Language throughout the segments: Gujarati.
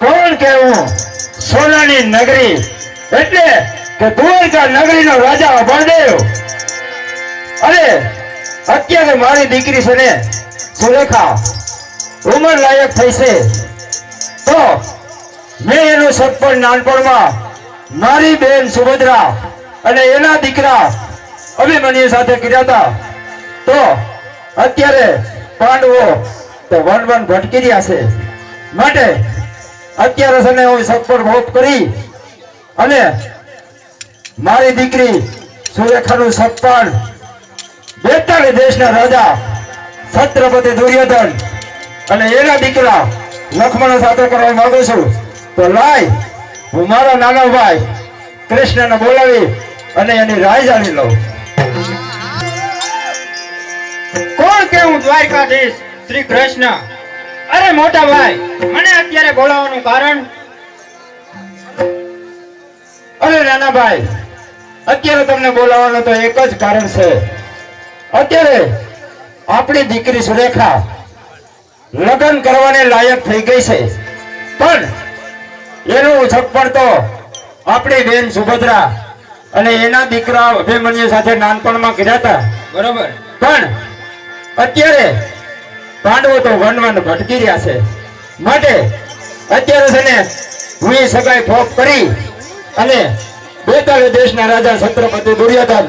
કોણ કેવું સોનાની નગરી. એટલે કે દ્વારકા નગરીનો રાજા બળદેવ અરે, અત્યારે મારી દીકરી છે ને, સુરેખા, ઉંમર લાયક થઈ તો મેં એનું સત્પણ નાનપણમાં મારી બેન સુભદ્રા અને એના દીકરા અભિમન્યુ સાથે કર્યા હતા. તો અત્યારે પાંડવો તો વન વન ભટકી રહ્યા છે. માટે અત્યારે સને હું સત્પર ભોગ કરી અને મારી દીકરી સુરેખાનું સગપણ બેતાળીસ દેશના રાજા છત્રપતિ દુર્યોધન અને એના દીકરા લક્ષ્મણ સાથે કરવા માંગુ છું. તો લાય, હું મારા નાના ભાઈ કૃષ્ણને બોલાવી અને એની રાય જાણી લઉં. કોણ કેવું દ્વારકાધીશ? શ્રી કૃષ્ણ. અરે મોટા ભાઈ મને અત્યારે બોલાવવાનું કારણ? અરે નાના ભાઈ અત્યારે તમને બોલાવવાનું તો એક જ કારણ છે. અત્યારે આપણી દીકરી સુરેખા લગ્ન કરવાને લાયક થઈ ગઈ છે. પણ એનું છપ્પડ તો આપણી બેન સુભદ્રા અને એના દીકરા અભિમન્યુ સાથે નાનપણમાં કર્યા હતા. બરોબર. પણ અત્યારે પાંડવો તો વન વન ભટકી રહ્યા છે. માટે અત્યારે છે ને હું સગાઈ ફોપ કરી અને બેતાલીસ દેશના રાજા છત્રપતિ દુર્યોધન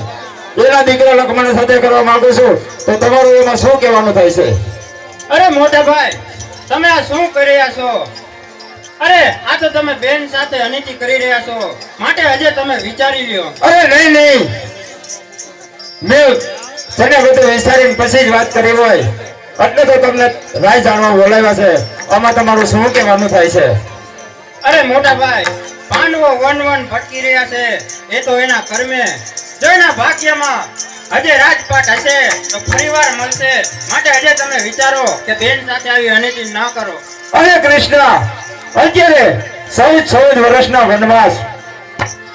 એના દીકરા લક્ષ્મણ સાથે કરવા માંગુ છું. તો તમારું એમાં શું કહેવાનું થાય છે? અરે મોટા ભાઈ તમે આ શું કરી રહ્યા છો? અરે આ તો તમે બેન સાથે અનિતિ કરી રહ્યા છો. માટે હજે તમે વિચારી લ્યો. અરે નહીં નહીં. મેં તને બધું વિચારીને પછી જ વાત કરી હોય. એટલે તો તમને રાય જાણવા બોલાવ્યા છે. આમાં તમારું શું કહેવાનું થાય છે? અરે મોટા ભાઈ પાંડવો વન વન ભટકી રહ્યા છે. એ તો એના કર્મે. જો એના ભાગ્યમાં હજે રાજપાટ હશે તો ફરીવાર મળશે. માટે હજે તમે વિચારો કે બેન સાથે આવી અનિતિ ના કરો. અરે કૃષ્ણ અત્યારે ચૌદ ચૌદ વર્ષના વનવાસ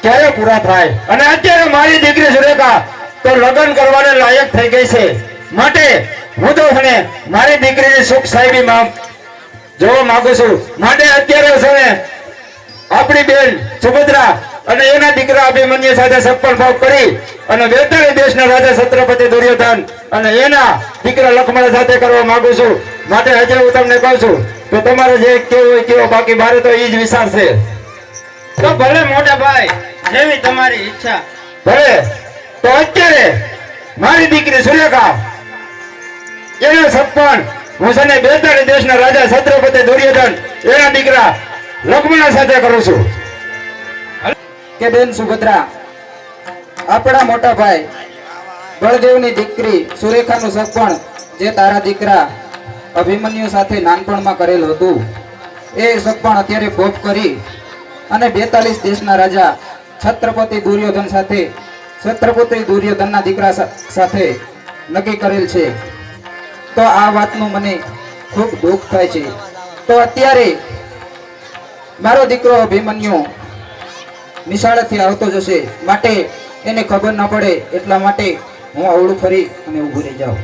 ક્યારે પૂરા થાય? અને અત્યારે મારી દીકરી સુરેખા તો લગ્ન કરવાને લાયક થઈ ગઈ છે. માટે હું તો છે મારી દીકરીની સુખ સાહેબી માં જોવા માંગુ છું. માટે અત્યારે છે આપણી બેન સુભદ્રા અને એના દીકરા અભિમન્યુ સાથે સફળ ભાવ કરી અને વેતાળી દેશના રાજા છત્રપતિ દુર્યોધન અને એના દીકરા લક્ષ્મણ સાથે કરવા માંગુ છું. માટે હજે હું તમને કહું છું કે તમારે જે કેવું હોય કેવો બાકી મારે તો એ જ વિચાર છે. તો ભલે મોટા ભાઈ જેવી તમારી ઈચ્છા. ભલે તો અત્યારે મારી દીકરી સુરેખા એનો સપન હું છે ને બેતાળી દેશના રાજા છત્રપતિ દુર્યોધન, એના દીકરા લક્ષ્મણ સાથે કરું છું. કે બેન સુભદ્રા, આપણા મોટા ભાઈ બળદેવની દીકરી સુરેખાનું સપણ જે તારા દીકરા અભિમન્યુ સાથે નાનપણમાં કરેલું હતું, એ સપણ અત્યારે ભોગ કરી અને બેતાલીસ દેશના રાજા છત્રપતિ દુર્યોધન સાથે, છત્રપતિ દુર્યોધનના દીકરા સાથે નક્કી કરેલ છે. તો આ વાતનું મને ખૂબ દુઃખ થાય છે. તો અત્યારે મારો દીકરો અભિમન્યુ નિશાળાથી આવતો જશે. માટે એને ખબર ન પડે એટલા માટે હું અવળું ફરી અને ઊભું રહી જાઉં.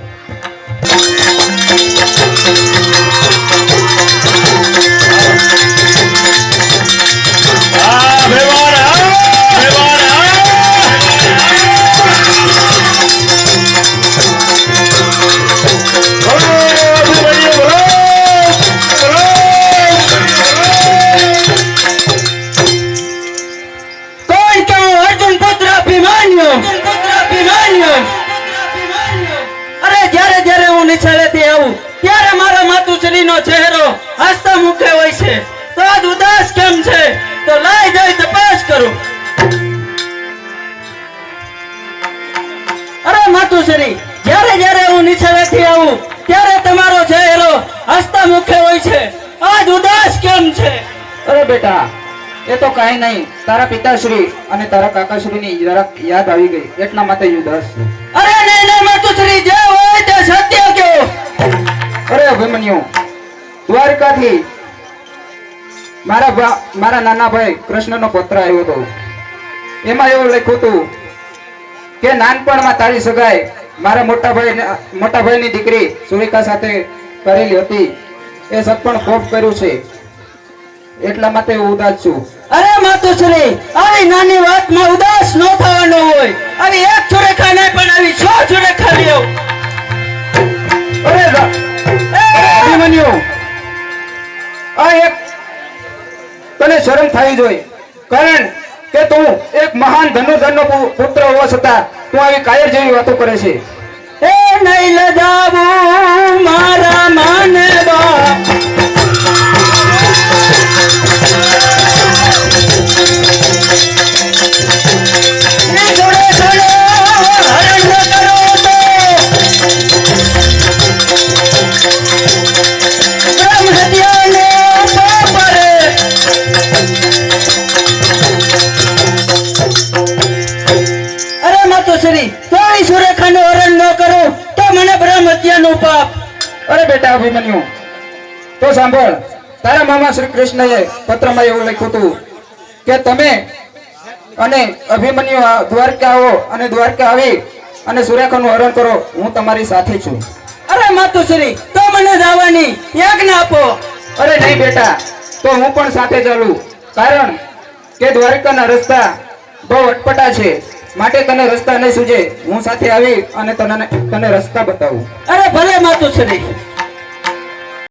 અરે, જ્યારે જ્યારે હું નિશાળેથી હું નિશાળેથી આવું, ત્યારે તમારો ચહેરો હસતા મુખે હોય છે. આજ ઉદાસ કેમ છે? અરે, બેટા એ તો કાંઈ નહીં. તારા પિતાશ્રી અને તારા કાકાશ્રીની જરાક યાદ આવી ગઈ. એટલા માટે યુદ્ધ ઉદાસ અરે નહીં નહીં માતુશ્રી જે હોય તે સત્ય કહો. અરે અભિમન્યુ, દ્વારકાથી મારા મારા નાના ભાઈ કૃષ્ણનો પત્ર આવ્યો હતો. એમાં એવું લખ્યું હતું કે, નાનપણમાં તારી સગાઈ મારા મોટા ભાઈ મોટા ભાઈની દીકરી સુરેખા સાથે કરેલી હતી. એ સત્પણ ખોફ કર્યું છે. એટલા માટે હું ઉદાસ છું. અરે માતુશ્રી આવી નાની વાતમાં ઉદાસ ન થવાનો હોય. આવી એક ચુરેખા નહીં, પણ આવી છ ચુરેખા લ્યો અરે અભિમન્યુ, આ એક તને શરમ થઈ જોઈ કારણ કે તું એક મહાન ધનુર્ધરનો પુ- પુત્ર હોવા છતાં તું આવી કાયર જેવી વાતો કરે છે. એ નહીં લજાવું, મારા માનવા માતુશ્રી કોઈ સુરેખાનું હરણ ન કરું. તો મને બ્રહ્મ હત્યાનું પાપ. અરે બેટા અભિમન્યુ, તો સાંભળ. તારા મામા શ્રી કૃષ્ણએ પત્રમાં એવું લખ્યું હતું કે તમે અને અભિમન્યુ દ્વારકા આવો અને દ્વારકા આવી અને સુરેખાનું હરણ કરો. હું તમારી સાથે છું. અરે માતુશ્રી, તો મને જવાની યજ્ઞ આપો. અરે નહીં બેટા, તો હું પણ સાથે ચાલું. કારણ કે દ્વારકાના રસ્તા બહુ અટપટા છે. માટે તને રસ્તા નહીં સૂજે. હું સાથે આવી અને તને તને રસ્તા બતાવું. અરે ભલે માતુશ્રી